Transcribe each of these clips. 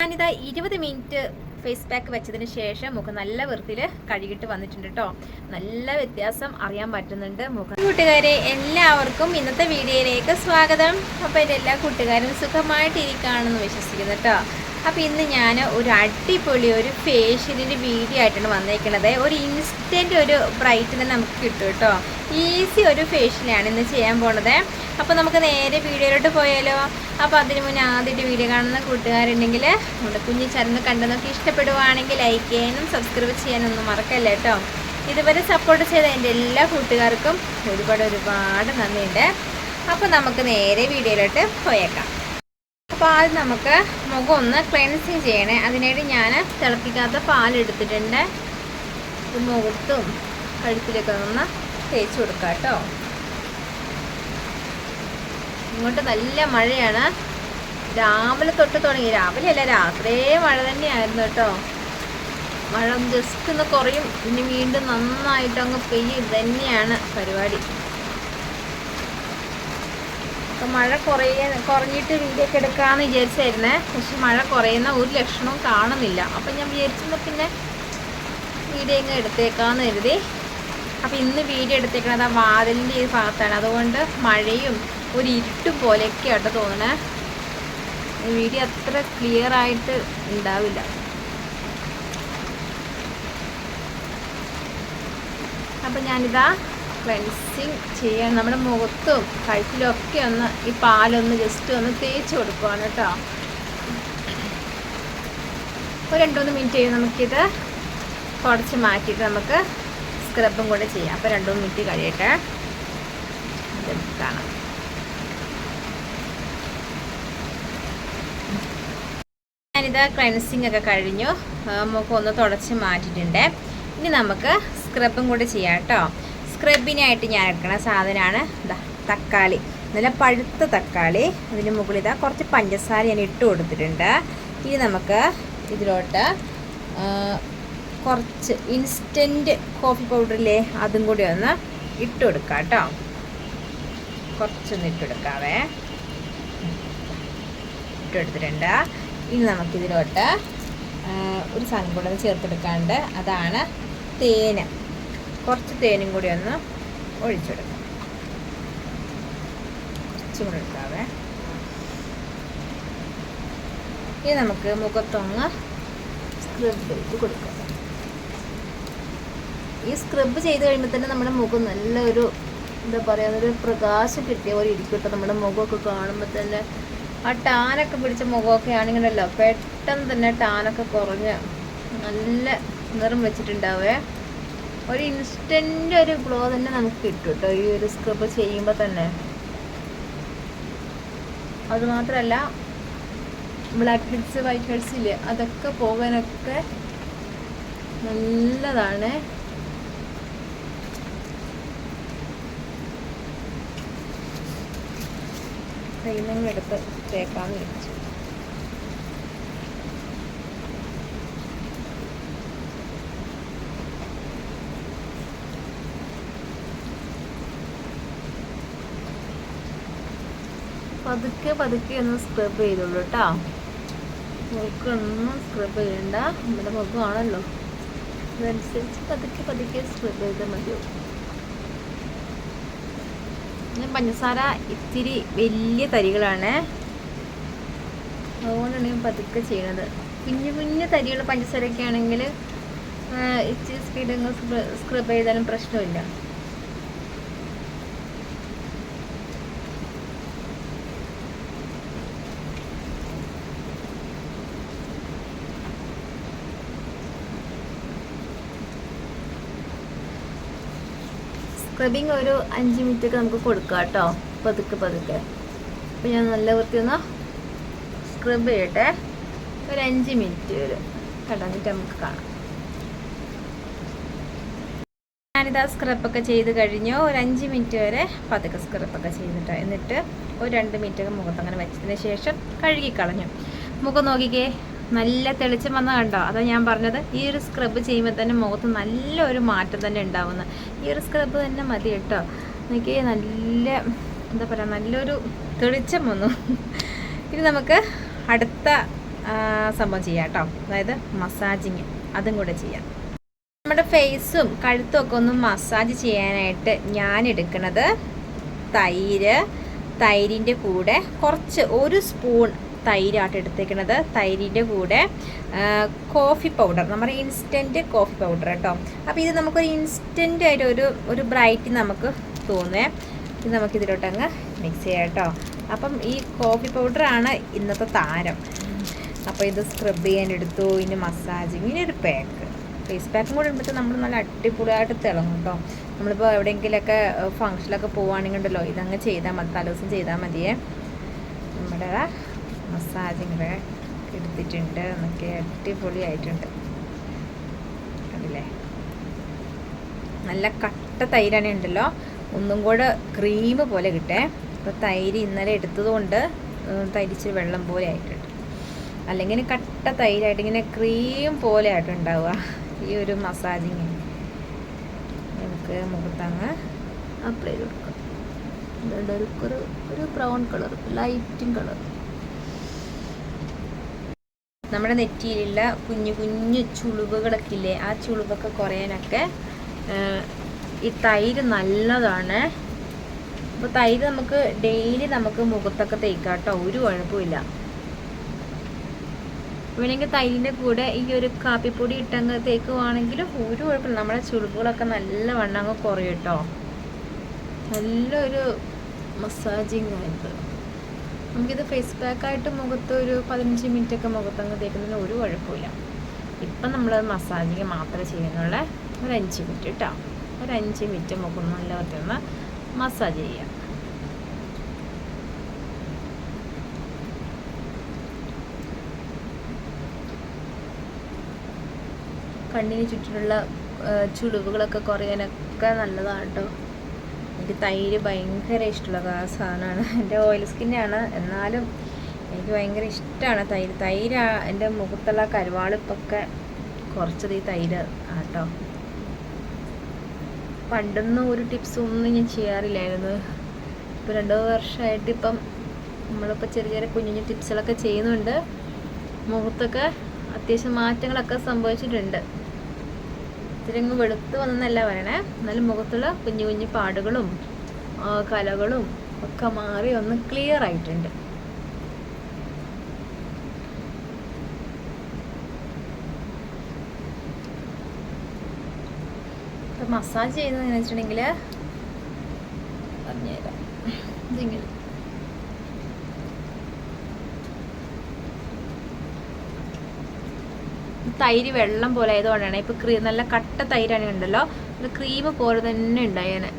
ഞാനിതാ ഇരുപത് minute face pack വെച്ചതിന് ശേഷം മുഖം നല്ല വൃത്തിയിൽ കഴുകിയിട്ട് വന്നിട്ടുണ്ട് കേട്ടോ നല്ല വ്യത്യാസം അറിയാൻ പറ്റുന്നുണ്ട് മുഖം. കൂട്ടുകാരെ എല്ലാവർക്കും ഇന്നത്തെ വീഡിയോയിലേക്ക് സ്വാഗതം. അപ്പോൾ എന്റെ എല്ലാ കൂട്ടുകാരും സുഖമായിട്ടിരിക്കുകയാണെന്ന് വിശ്വസിക്കുന്നു കേട്ടോ അപ്പോൾ ഇന്ന് ഞാൻ ഒരു അടിപൊളി ഒരു ഫേഷ്യലിന്റെ വീഡിയോ ആയിട്ടാണ് വന്നേക്കുന്നത് ഒരു ഇൻസ്റ്റന്റ് ഒരു ബ്രൈറ്റ്നെ നമുക്ക് കിട്ടും കേട്ടോ. ഈസി ഒരു ഫേഷ്യലാണ് ഇന്ന് ചെയ്യാൻ പോണത്. അപ്പോൾ നമുക്ക് നേരെ വീഡിയോയിലോട്ട് പോയാലോ. അപ്പോൾ അതിന് മുന്നേ ആദ്യമായിട്ട് വീഡിയോ കാണുന്ന കൂട്ടുകാരുണ്ടെങ്കിൽ നമ്മുടെ കുഞ്ഞു ചരന്ന് കണ്ടെന്നൊക്കെ ഇഷ്ടപ്പെടുവാണെങ്കിൽ ലൈക്ക് ചെയ്യാനും സബ്സ്ക്രൈബ് ചെയ്യാനൊന്നും മറക്കല്ലേ കേട്ടോ. ഇതുവരെ സപ്പോർട്ട് ചെയ്ത എന്റെ എല്ലാ കൂട്ടുകാർക്കും ഒരുപാട് ഒരുപാട് നന്ദിയുണ്ട്. അപ്പോൾ നമുക്ക് നേരെ വീഡിയോയിലോട്ട് പോയേക്കാം. അപ്പോൾ ആദ്യം നമുക്ക് മുഖം ഒന്ന് ക്ലെൻസിങ് ചെയ്യണേ. അതിനായിട്ട് ഞാൻ തിളപ്പിക്കാത്ത പാലെടുത്തിട്ടുണ്ട് മുഖത്തും കഴുത്തിലൊക്കെ ഒന്ന് തേച്ച് കൊടുക്കാം കേട്ടോ. ഇങ്ങോട്ട് നല്ല മഴയാണ്. രാവിലെ തൊട്ട് തുടങ്ങി. രാവിലെ അല്ല രാത്രിയേ മഴ തന്നെയായിരുന്നു കേട്ടോ. മഴ ജസ്റ്റ് ഒന്ന് കുറയും. ഇനി വീണ്ടും നന്നായിട്ട് അങ്ങ് പെയ്യും. തന്നെയാണ് പരിപാടി. അപ്പം മഴ കുറയ കുറഞ്ഞിട്ട് വീഡിയോ ഒക്കെ എടുക്കാമെന്ന് വിചാരിച്ചായിരുന്നേ. പക്ഷെ മഴ കുറയുന്ന ഒരു ലക്ഷണവും കാണുന്നില്ല. അപ്പം ഞാൻ വിചാരിച്ചപ്പോൾ പിന്നെ വീഡിയോ ഇങ്ങ് എടുത്തേക്കാമെന്ന് കരുതി. അപ്പം ഇന്ന് വീഡിയോ എടുത്തേക്കണത് ആ വാതിലിന്റെ ഈ ഭാഗത്താണ്. അതുകൊണ്ട് മഴയും ഒരു ഇരുട്ടും പോലെയൊക്കെ ആയിട്ട് തോന്നണേ വീഡിയോ അത്ര ക്ലിയർ ആയിട്ട് ഉണ്ടാവില്ല. അപ്പം ഞാനിതാ ക്ലെൻസിങ് ചെയ്യാൻ നമ്മുടെ മുഖത്തും കഴുത്തിലും ഒക്കെ ഒന്ന് ഈ പാലൊന്ന് ജസ്റ്റ് ഒന്ന് തേച്ച് കൊടുക്കുവാണ് കേട്ടോ. ഒരു രണ്ടുമൂന്ന് മിനിറ്റ് കഴിഞ്ഞ് നമുക്കിത് കുറച്ച് മാറ്റിയിട്ട് നമുക്ക് സ്ക്രബും കൂടെ ചെയ്യാം. അപ്പോൾ രണ്ടു മൂന്ന് മിനിറ്റ് കഴിയട്ടെ കാണാം. ഞാനിത് ക്ലെൻസിങ് ഒക്കെ കഴിഞ്ഞു. മുഖം ഒന്ന് തുടച്ച് മാറ്റിയിട്ടുണ്ട്. ഇനി നമുക്ക് സ്ക്രബും കൂടെ ചെയ്യാം കേട്ടോ. സ്ക്രബിനായിട്ട് ഞാൻ എടുക്കുന്ന സാധനമാണ് തക്കാളി. നല്ല പഴുത്ത തക്കാളി. അതിന് മുകളിൽ ഇതാ കുറച്ച് പഞ്ചസാര ഞാൻ ഇട്ട് കൊടുത്തിട്ടുണ്ട്. ഇനി നമുക്ക് ഇതിലോട്ട് കുറച്ച് ഇൻസ്റ്റന്റ് കോഫി പൗഡറില്ലേ അതും കൂടി ഒന്ന് ഇട്ട് കൊടുക്കാം കേട്ടോ. കുറച്ചൊന്ന് ഇട്ട് കൊടുക്കാവേ. ഇട്ട് ഇനി നമുക്കിതിലോട്ട് ഒരു സാധനം കൂടെ ചേർത്തെടുക്കാണ്ട് അതാണ് തേന്. കുറച്ച് തേനും കൂടി ഒന്ന് ഒഴിച്ചെടുക്കാം. കുറച്ചും കൂടി എടുക്കാവേ ഇനി നമുക്ക് മുഖത്തൊന്ന് സ്ക്രബ് ചെയ്ത് കൊടുക്കാം. ഈ സ്ക്രബ് ചെയ്ത് കഴിയുമ്പോൾ തന്നെ നമ്മുടെ മുഖം നല്ലൊരു എന്താ പറയുക ഒരു പ്രകാശം കിട്ടിയ പോലെ ഇരിക്കും കേട്ടോ നമ്മുടെ മുഖമൊക്കെ കാണുമ്പോൾ തന്നെ. ആ ടാനൊക്കെ പിടിച്ച മുഖമൊക്കെ ആണെങ്കിലല്ലോ പെട്ടെന്ന് തന്നെ ടാനൊക്കെ കുറഞ്ഞ് നല്ല നിറം വെച്ചിട്ടുണ്ടാവേ. ഒരു ഇൻസ്റ്റന്റ് ഒരു ഗ്ലോ തന്നെ നമുക്ക് കിട്ടും കേട്ടോ ഈ ഒരു സ്ക്രബ് ചെയ്യുമ്പോൾ തന്നെ. അതുമാത്രമല്ല ബ്ലാക്ക് ഹെഡ്സ് വൈറ്റ് ഹെഡ്സ് ഇല്ലേ അതൊക്കെ പോകാനൊക്കെ നല്ലതാണ്. എടുത്ത് തേക്കാന്ന് വെച്ചു. പതുക്കെ പതുക്കെ ഒന്ന് സ്ക്രബ് ചെയ്തോളൂ കേട്ടോ മുഖൊന്നും സ്ക്രബ് ചെയ്യണ്ട. നമ്മുടെ മുഖമാണല്ലോ. അതനുസരിച്ച് പതുക്കെ പതുക്കെ സ്ക്രബ് ചെയ്താൽ മതിയാവും. ഞാൻ പഞ്ചസാര ഇത്തിരി വലിയ തരികളാണ്. അതുകൊണ്ടാണ് ഞാൻ പതുക്കെ ചെയ്യണത്. കുഞ്ഞു കുഞ്ഞു തരികൾ പഞ്ചസാരയൊക്കെ ആണെങ്കിൽ ഇച്ചിരി സ്പീഡ് സ്ക്രബ് ചെയ്താലും പ്രശ്നമില്ല. സ്ക്രബിങ് ഒരു അഞ്ച് മിനിറ്റ് ഒക്കെ നമുക്ക് കൊടുക്കാം കേട്ടോ. പതുക്കെ പതുക്കെ. അപ്പോൾ ഞാൻ നല്ല വൃത്തി ഒന്ന് സ്ക്രബ് ചെയ്യട്ടെ. ഒരു അഞ്ച് മിനിറ്റ് വരെ കടന്നിട്ട് നമുക്ക് കാണാം. ഞാനിതാ സ്ക്രബൊക്കെ ചെയ്ത് കഴിഞ്ഞു. ഒരു അഞ്ച് മിനിറ്റ് വരെ പതുക്കെ സ്ക്രബൊക്കെ ചെയ്തിട്ട്. എന്നിട്ട് ഒരു രണ്ട് മിനിറ്റ് ഒക്കെ മുഖത്ത് അങ്ങനെ വെച്ചതിന് ശേഷം കഴുകിക്കളഞ്ഞു. മുഖം നോക്കിക്കേ. നല്ല തെളിച്ചം വന്ന കണ്ടോ? അതാ ഞാൻ പറഞ്ഞത്. ഈ ഒരു സ്ക്രബ് ചെയ്യുമ്പോൾ തന്നെ മുഖത്ത് നല്ലൊരു മാറ്റം തന്നെ ഉണ്ടാവുന്നത് ഈ ഒരു സ്ക്രബ് തന്നെ മതി കേട്ടോ. എനിക്ക് നല്ല എന്താ പറയുക നല്ലൊരു തെളിച്ചം വന്നു. ഇനി നമുക്ക് അടുത്ത സംഭവം ചെയ്യാം കേട്ടോ. അതായത് മസാജിങ് അതും കൂടെ ചെയ്യാം. നമ്മുടെ ഫേസും കഴുത്തും ഒക്കെ ഒന്ന് മസാജ് ചെയ്യാനായിട്ട് ഞാൻ എടുക്കുന്നത് തൈര് തൈരിന്റെ കൂടെ കുറച്ച് ഒരു സ്പൂൺ തൈരാട്ട് എടുത്തേക്കുന്നത് തൈരിന്റെ കൂടെ കോഫി പൗഡർ നമ്മുടെ ഇൻസ്റ്റന്റ് കോഫി പൗഡർ കേട്ടോ. അപ്പോൾ ഇത് നമുക്കൊരു ഇൻസ്റ്റന്റ് ആയിട്ട് ഒരു ഒരു ബ്രൈറ്റ് നമുക്ക് തോന്നേ. ഇത് നമുക്കിതിലോട്ടങ്ങ് മിക്സ് ചെയ്യാം കേട്ടോ. അപ്പം ഈ കോഫി പൗഡറാണ് ഇന്നത്തെ താരം. അപ്പോൾ ഇത് സ്ക്രബ് ചെയ്യാൻ എടുത്തു ഇനി മസാജിങ് ഇനി ഒരു പാക്ക് ഫേസ് പാക്കും കൂടെ ഇടുമ്പോൾ നമ്മൾ നല്ല അടിപൊളിയായിട്ട് തിളങ്ങും കേട്ടോ. നമ്മളിപ്പോൾ എവിടെയെങ്കിലുമൊക്കെ ഫങ്ഷനിലൊക്കെ പോവുകയാണെങ്കിൽ ഉണ്ടല്ലോ ഇതങ്ങ് ചെയ്താൽ മതി തലേദിവസം ചെയ്താൽ മതിയേ. നമ്മുടെ മസാജിങ് കൂടെ എടുത്തിട്ടുണ്ട്. എന്നൊക്കെ അടിപൊളിയായിട്ടുണ്ട്. കണ്ടില്ലേ? നല്ല കട്ട തൈരാണ് ഉണ്ടല്ലോ. ഒന്നും കൂടെ ക്രീം പോലെ കിട്ടേ. അപ്പോൾ തൈര് ഇന്നലെ എടുത്തതുകൊണ്ട് തരിച്ച് വെള്ളം പോലെ ആയിട്ടുണ്ട്. അല്ലെങ്കിൽ കട്ട തൈരായിട്ട് ഇങ്ങനെ ക്രീം പോലെ ആയിട്ടുണ്ടാവുക ഈ ഒരു മസാജിങ്. നമുക്ക് മുഖത്തങ്ങ് അപ്ലൈ ചെയ്ത് കൊടുക്കാം. ഒരു ഒരു ബ്രൗൺ കളർ ലൈറ്റും കളർ നമ്മുടെ നെറ്റിയിലുള്ള കുഞ്ഞു കുഞ്ഞു ചുളിവുകളൊക്കെ ഇല്ലേ ആ ചുളിവൊക്കെ കുറയാനൊക്കെ ഈ തൈര് നല്ലതാണ്. അപ്പോൾ തൈര് നമുക്ക് ഡെയിലി നമുക്ക് മുഖത്തൊക്കെ തേക്കാം കേട്ടോ ഒരു കുഴപ്പമില്ല. വേണമെങ്കിൽ തൈരിന്റെ കൂടെ ഈ ഒരു കാപ്പിപ്പൊടി ഇട്ടങ്ങ് തേക്കുവാണെങ്കിലും ഒരു കുഴപ്പമില്ല. നമ്മുടെ ചുളിവുകളൊക്കെ നല്ല വണ്ണം അങ്ങ് കുറയും കേട്ടോ. നല്ലൊരു മസാജിങ് ആയിട്ട്. നമുക്കിത് ഫേസ് പാക്കായിട്ട് മുഖത്ത് ഒരു പതിനഞ്ച് മിനിറ്റ് ഒക്കെ മുഖത്തങ്ങ് തേക്കുന്നതിന് ഒരു കുഴപ്പമില്ല ഇപ്പം നമ്മൾ മസാജിങ് മാത്രമേ ചെയ്യുന്നുള്ള ഒരു അഞ്ച് മിനിറ്റ് കേട്ടോ ഒരു അഞ്ച് മിനിറ്റ് മുഖം നല്ല വൃത്തിയൊന്ന് മസാജ് ചെയ്യാം. കണ്ണിന് ചുറ്റിലുള്ള ചുളിവുകളൊക്കെ കുറയാനൊക്കെ നല്ലതാണ് കേട്ടോ എനിക്ക് തൈര് ഭയങ്കര ഇഷ്ടമുള്ള സാധനമാണ്. എന്റെ ഓയിൽ സ്കിന്നാണ് എന്നാലും എനിക്ക് ഭയങ്കര ഇഷ്ടമാണ് തൈര്. തൈര് എന്റെ മുഖത്തുള്ള കരുവാളിപ്പൊക്കെ കുറച്ചത് ഈ തൈര് ആട്ടോ. പണ്ടൊന്നും ഒരു ടിപ്സും ഒന്നും ഞാൻ ചെയ്യാറില്ലായിരുന്നു. ഇപ്പോൾ രണ്ട് വർഷമായിട്ട് ഇപ്പം നമ്മളിപ്പോൾ ചെറിയ ചെറിയ കുഞ്ഞു കുഞ്ഞു ടിപ്സുകളൊക്കെ ചെയ്യുന്നുണ്ട്. മുഖത്തൊക്കെ അത്യാവശ്യം മാറ്റങ്ങളൊക്കെ സംഭവിച്ചിട്ടുണ്ട്. ഇത്തിരി വെളുത്ത് വന്നല്ല പറയണേ. എന്നാലും മുഖത്തുള്ള കുഞ്ഞു കുഞ്ഞു പാടുകളും കലകളും ഒക്കെ മാറി ഒന്ന് ക്ലിയർ ആയിട്ടുണ്ട്. മസാജ് ചെയ്യുന്നതെന്ന് വെച്ചിട്ടുണ്ടെങ്കിൽ പറഞ്ഞുതരാം. ഇതിങ്ങനെ. തൈര് വെള്ളം പോലെ ആയതുകൊണ്ടാണ്. ഇപ്പൊ ക്രീ നല്ല കട്ട തൈരാണ് ഉണ്ടല്ലോ ക്രീം പോലെ തന്നെ ഉണ്ടായേനെ.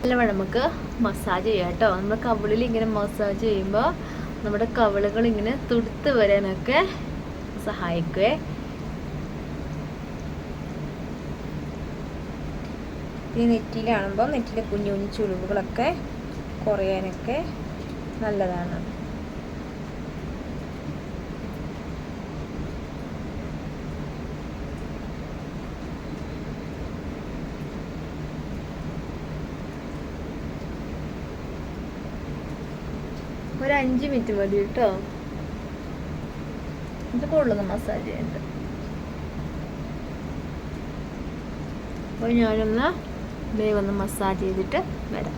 നല്ലവണ്ണം നമുക്ക് മസാജ് ചെയ്യാം കേട്ടോ. നമ്മുടെ കവിളിൽ ഇങ്ങനെ മസാജ് ചെയ്യുമ്പോൾ നമ്മുടെ കവിളുകൾ ഇങ്ങനെ തുടുത്ത് വരാനൊക്കെ സഹായിക്കുവേ. ഈ നെറ്റിയിലാണുമ്പോൾ നെറ്റിയിലെ കുഞ്ഞു കുഞ്ഞു ചുളിവുകളൊക്കെ കുറയാനൊക്കെ നല്ലതാണ്. ഒരു അഞ്ച് മിനിറ്റ് മതി കേട്ടോ. ഇത് കൊള്ളുന്ന മസാജ് ചെയ്യണ്ട. അപ്പോൾ ഞാനൊന്ന് ദേ ഒന്ന് മസാജ് ചെയ്തിട്ട് വരാം.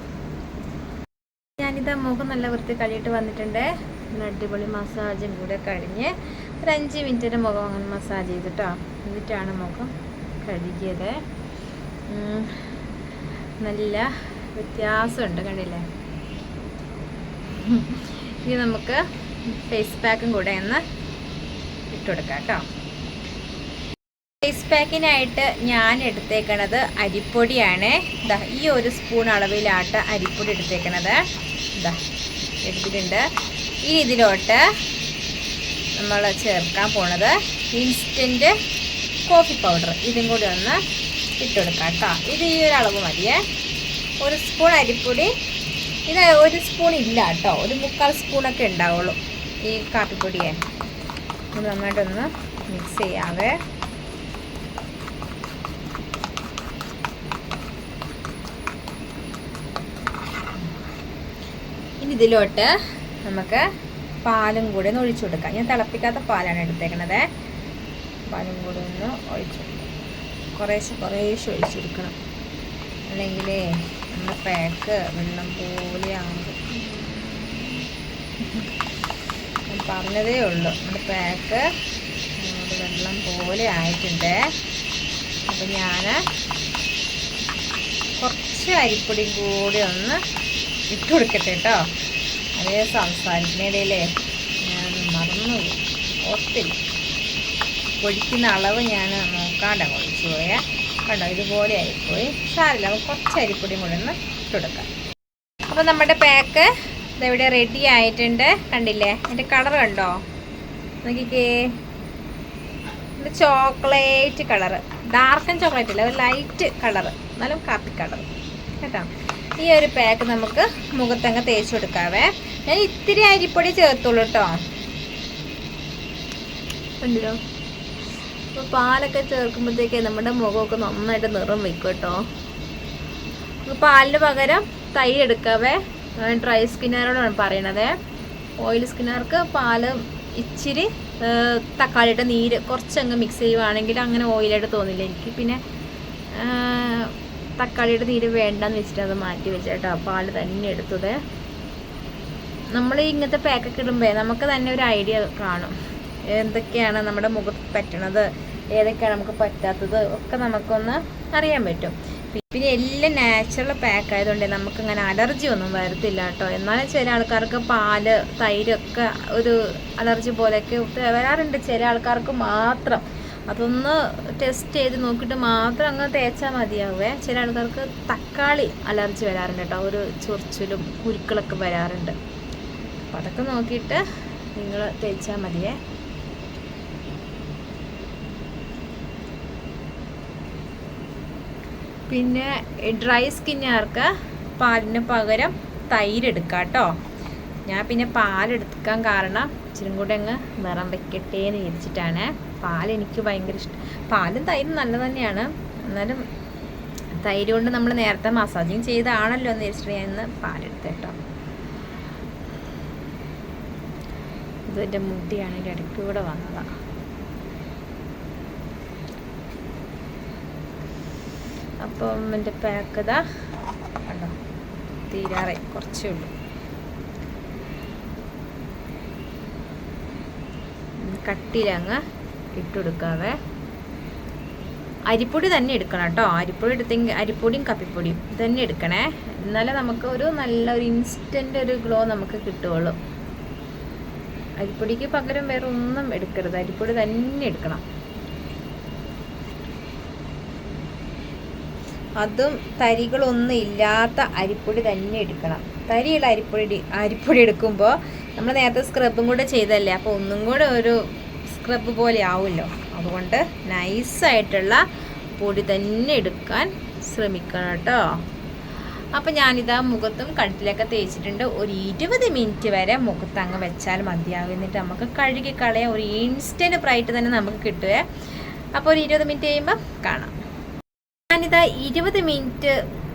ഞാനിത് മുഖം നല്ല വൃത്തി കഴിയിട്ട് വന്നിട്ടുണ്ട്. അടിപൊളി മസാജും കൂടെ കഴിഞ്ഞ് ഒരു അഞ്ച് മിനിറ്റിന്റെ മുഖം അങ്ങനെ മസാജ് ചെയ്തിട്ടോ. എന്നിട്ടാണ് മുഖം കഴുകിയത്. നല്ല വ്യത്യാസമുണ്ട് കണ്ടില്ലേ? ഇനി നമുക്ക് ഫേസ് പാക്കും കൂടെ ഒന്ന് ഇട്ടുകൊടുക്കാം കേട്ടോ. ഫേസ് പാക്കിനായിട്ട് ഞാൻ എടുത്തേക്കണത് അരിപ്പൊടിയാണ്. ഈ ഒരു സ്പൂൺ അളവിലാട്ട് അരിപ്പൊടി എടുത്തേക്കണത്. എടുത്തിട്ടുണ്ട്. ഈ ഇതിലോട്ട് നമ്മൾ ചേർക്കാൻ പോണത് ഇൻസ്റ്റന്റ് കോഫി പൗഡർ ഇതും കൂടി ഒന്ന് ഇട്ടുകൊടുക്കാം കേട്ടോ. ഇത് ഈ ഒരു അളവ് മതിയേ. ഒരു സ്പൂൺ അരിപ്പൊടി ഇത് ഒരു സ്പൂൺ ഇല്ല കേട്ടോ ഒരു മുക്കാൽ സ്പൂണൊക്കെ ഉണ്ടാവുള്ളൂ. ഈ കാപ്പിപ്പൊടിയെ. നന്നായിട്ടൊന്ന് മിക്സ് ചെയ്യാവേ. ഇനി ഇതിലോട്ട് നമുക്ക് പാലും കൂടി ഒന്ന് ഒഴിച്ചു കൊടുക്കാം. ഞാൻ തിളപ്പിക്കാത്ത പാലാണ് എടുത്തേക്കണത്. പാലും കൂടി ഒന്ന് ഒഴിച്ചു കൊടുക്കാം. കുറേശ്ശെ കുറേശ്ശെ ഒഴിച്ചു കൊടുക്കണം. അല്ലെങ്കിൽ നമ്മുടെ പാക്ക് വെള്ളം പോലെ ആകും ഞാൻ പറഞ്ഞതേ ഉള്ളൂ. നമ്മുടെ പാക്ക് വെള്ളം പോലെ ആയിട്ടുണ്ട്. അപ്പം ഞാൻ കുറച്ച് അരിപ്പൊടിയും കൂടി ഒന്ന് ഇട്ട് കൊടുക്കട്ടെ കേട്ടോ അതേ സംസാരിക്കുന്നതിലേ ഞാൻ മറന്നു ഓർത്തില്ല. പൊടിക്കുന്ന അളവ് ഞാൻ നോക്കാണ്ട് കുറച്ച് പോയേ. കണ്ടോ ഇതുപോലെ ആയിപ്പോയി. സാരില്ല അപ്പോൾ കുറച്ച് അരിപ്പൊടിയും കൂടെ ഒന്ന് ഇട്ട് കൊടുക്കാം. അപ്പോൾ നമ്മുടെ പാക്ക് ഇതെവിടെ റെഡി ആയിട്ടുണ്ട്. കണ്ടില്ലേ? അതിന്റെ കളർ കണ്ടോ? നോക്കിക്കേ. ഇത് ചോക്ലേറ്റ് കളറ് ഡാർക്കൻ ചോക്ലേറ്റ് അല്ല ഒരു ലൈറ്റ് കളറ് എന്നാലും കാപ്പി കളർ കേട്ടോ? ഈ ഒരു പാക്ക് നമുക്ക് മുഖത്തങ്ങ് തേച്ച് കൊടുക്കാവേ. ഞാൻ ഇത്തിരി അരിപ്പൊടി ചേർത്തുള്ളൂ കേട്ടോ. കണ്ടില്ലോ അപ്പോൾ പാലൊക്കെ ചേർക്കുമ്പോഴത്തേക്ക് നമ്മുടെ മുഖമൊക്കെ നന്നായിട്ട് നിറം വെക്കും കേട്ടോ. പാലിന് പകരം തൈ എടുക്കാവേ. ഡ്രൈ സ്കിന്നുകാരോടാണ് പറയണത്. ഓയിൽ സ്കിന്നർക്ക് പാൽ ഇച്ചിരി തക്കാളിയുടെ നീര് കുറച്ചങ്ങ് മിക്സ് ചെയ്യുവാണെങ്കിൽ അങ്ങനെ ഓയിലായിട്ട് തോന്നില്ല. എനിക്ക് പിന്നെ തക്കാളിയുടെ നീര് വേണ്ടെന്ന് വെച്ചിട്ട് അത് മാറ്റി വെച്ചേട്ടോ പാൽ തന്നെ എടുത്തത്. നമ്മൾ ഇങ്ങനത്തെ പാക്കൊക്കെ ഇടുമ്പോൾ നമുക്ക് തന്നെ ഒരു ഐഡിയ കാണും. എന്തൊക്കെയാണ് നമ്മുടെ മുഖത്ത് പറ്റണത്? ഏതൊക്കെയാണ് നമുക്ക് പറ്റാത്തത് ഒക്കെ നമുക്കൊന്ന് അറിയാൻ പറ്റും. പിന്നെ എല്ലാം നാച്ചുറൽ പാക്ക് ആയതുകൊണ്ട് നമുക്ക് അങ്ങനെ അലർജി ഒന്നും വരത്തില്ല കേട്ടോ. എന്നാലും ചില ആൾക്കാർക്ക് പാൽ തൈരൊക്കെ ഒരു അലർജി പോലെയൊക്കെ വരാറുണ്ട്. ചില ആൾക്കാർക്ക് മാത്രം. അതൊന്ന് ടെസ്റ്റ് ചെയ്ത് നോക്കിയിട്ട് മാത്രം അങ്ങ് തേച്ചാൽ മതിയാവേ. ചില ആൾക്കാർക്ക് തക്കാളി അലർജി വരാറുണ്ട് കേട്ടോ. ഒരു ചൊറിച്ചിലും കുരുക്കളൊക്കെ വരാറുണ്ട്. അപ്പം അതൊക്കെ നോക്കിയിട്ട് നിങ്ങൾ തേച്ചാൽ മതിയേ. പിന്നെ ഡ്രൈ സ്കിന്നുകാർക്ക് പാലിന് പകരം തൈര് എടുക്കാം കേട്ടോ. ഞാൻ പിന്നെ പാലെടുക്കാൻ കാരണം ഇച്ചിരി കൂടെ അങ്ങ് നിറം വെക്കട്ടെ എന്ന് വിചാരിച്ചിട്ടാണ്. പാൽ എനിക്ക് ഭയങ്കര ഇഷ്ടം. പാലും തൈരും നല്ല തന്നെയാണ്. എന്നാലും തൈര് കൊണ്ട് നമ്മൾ നേരത്തെ മസാജിങ് ചെയ്താണല്ലോ എന്ന് വിചാരിച്ചിട്ട് ഞാൻ ഇന്ന് പാലെടുത്ത് കേട്ടോ. ഇത് എന്റെ ഇടയ്ക്ക് വന്നതാണ് അപ്പം എന്റെ പാക്ക് ഇതാ. കണ്ടോ? തീരാറായി. കുറച്ചേ ഉള്ളൂ. കട്ടിയിലങ്ങ് ഇട്ടുകൊടുക്കാവേ അരിപ്പൊടി തന്നെ എടുക്കണം കേട്ടോ. അരിപ്പൊടി എടുത്തെങ്കിൽ അരിപ്പൊടിയും കപ്പിപ്പൊടിയും തന്നെ എടുക്കണേ. എന്നാലേ നമുക്ക് ഒരു നല്ല ഒരു ഇൻസ്റ്റന്റ് ഒരു ഗ്ലോ നമുക്ക് കിട്ടുകയുള്ളൂ. അരിപ്പൊടിക്ക് പകരം വേറെ ഒന്നും എടുക്കരുത്. അരിപ്പൊടി തന്നെ എടുക്കണം. അതും തരികളൊന്നും ഇല്ലാത്ത അരിപ്പൊടി തന്നെ എടുക്കണം. തരിയുള്ള അരിപ്പൊടി അരിപ്പൊടി എടുക്കുമ്പോൾ നമ്മൾ നേരത്തെ സ്ക്രബും കൂടെ ചെയ്തല്ലേ? അപ്പോൾ ഒന്നും കൂടെ ഒരു സ്ക്രബ് പോലെ ആവുമല്ലോ. അതുകൊണ്ട് നൈസായിട്ടുള്ള പൊടി തന്നെ എടുക്കാൻ ശ്രമിക്കണം കേട്ടോ അപ്പം ഞാനിതാ മുഖത്തും കട്ടിലൊക്കെ തേച്ചിട്ടുണ്ട്. ഒരു ഇരുപത് മിനിറ്റ് വരെ മുഖത്ത് അങ്ങ് വെച്ചാൽ മതിയാകും എന്നിട്ട് നമുക്ക് കഴുകി കളയാൻ ഒരു ഇൻസ്റ്റന്റ് ബ്രൈറ്റ് തന്നെ നമുക്ക് കിട്ടുവേ. അപ്പോൾ ഒരു ഇരുപത് മിനിറ്റ് കഴിയുമ്പോൾ കാണാം. ഞാനിതാ ഇരുപത് മിനിറ്റ്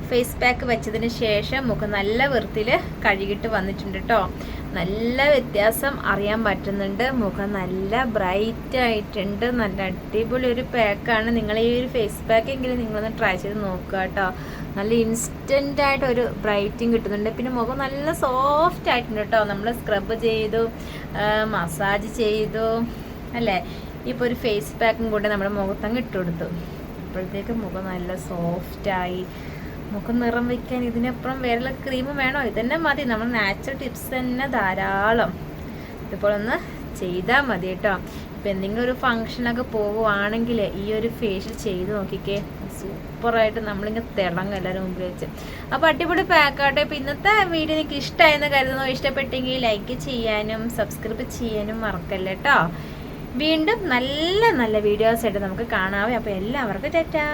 ഫേസ് പാക്ക് വെച്ചതിന് ശേഷം മുഖം നല്ല വൃത്തിയിൽ കഴുകിയിട്ട് വന്നിട്ടുണ്ട് കേട്ടോ നല്ല വ്യത്യാസം അറിയാൻ പറ്റുന്നുണ്ട്. മുഖം നല്ല ബ്രൈറ്റ് ആയിട്ടുണ്ട്. നല്ല അടിപൊളി ഒരു പാക്കാണ് നിങ്ങൾ ഈ ഒരു ഫേസ് പാക്ക് എങ്കിലും നിങ്ങളൊന്ന് ട്രൈ ചെയ്ത് നോക്കുക കേട്ടോ നല്ല ഇൻസ്റ്റന്റ് ആയിട്ട് ഒരു ബ്രൈറ്റിങ് കിട്ടുന്നുണ്ട്. പിന്നെ മുഖം നല്ല സോഫ്റ്റ് ആയിട്ടുണ്ട് കേട്ടോ നമ്മൾ സ്ക്രബ് ചെയ്തു മസാജ് ചെയ്തു അല്ലേ? ഇപ്പോൾ ഒരു ഫേസ് പാക്കും കൂടെ നമ്മുടെ മുഖത്തങ്ങ് ഇട്ട് കൊടുത്തു. അപ്പോഴത്തേക്ക് മുഖം നല്ല സോഫ്റ്റായി മുഖം നിറം വയ്ക്കാൻ ഇതിനപ്പുറം വേറെ ക്രീം വേണോ? ഇതന്നെ മതി. നമ്മൾ നാച്ചുറൽ ടിപ്സ് തന്നെ ധാരാളം. ഇതുപോലെ ഒന്ന് ചെയ്താൽ മതി കേട്ടോ. ഇപ്പം എന്തെങ്കിലും ഒരു ഫങ്ഷനൊക്കെ പോവുകയാണെങ്കിൽ ഈ ഒരു ഫേഷ്യൽ ചെയ്ത് നോക്കിക്കേ. സൂപ്പറായിട്ട് നമ്മളിങ്ങനെ തിളങ്ങും എല്ലാവരും മുമ്പിൽ വെച്ച്. അപ്പോൾ അടിപൊളി പാക്കാട്ടെ ഇപ്പം ഇന്നത്തെ വീഡിയോ നിങ്ങൾക്ക് ഇഷ്ടമായെന്ന് കരുതുന്നു. ഇഷ്ടപ്പെട്ടെങ്കിൽ ലൈക്ക് ചെയ്യാനും സബ്സ്ക്രൈബ് ചെയ്യാനും മറക്കല്ലേ കേട്ടോ വീണ്ടും നല്ല നല്ല വീഡിയോസ് ആയിട്ട് നമുക്ക് കാണാവേ. അപ്പോൾ എല്ലാവർക്കും ടാറ്റാ.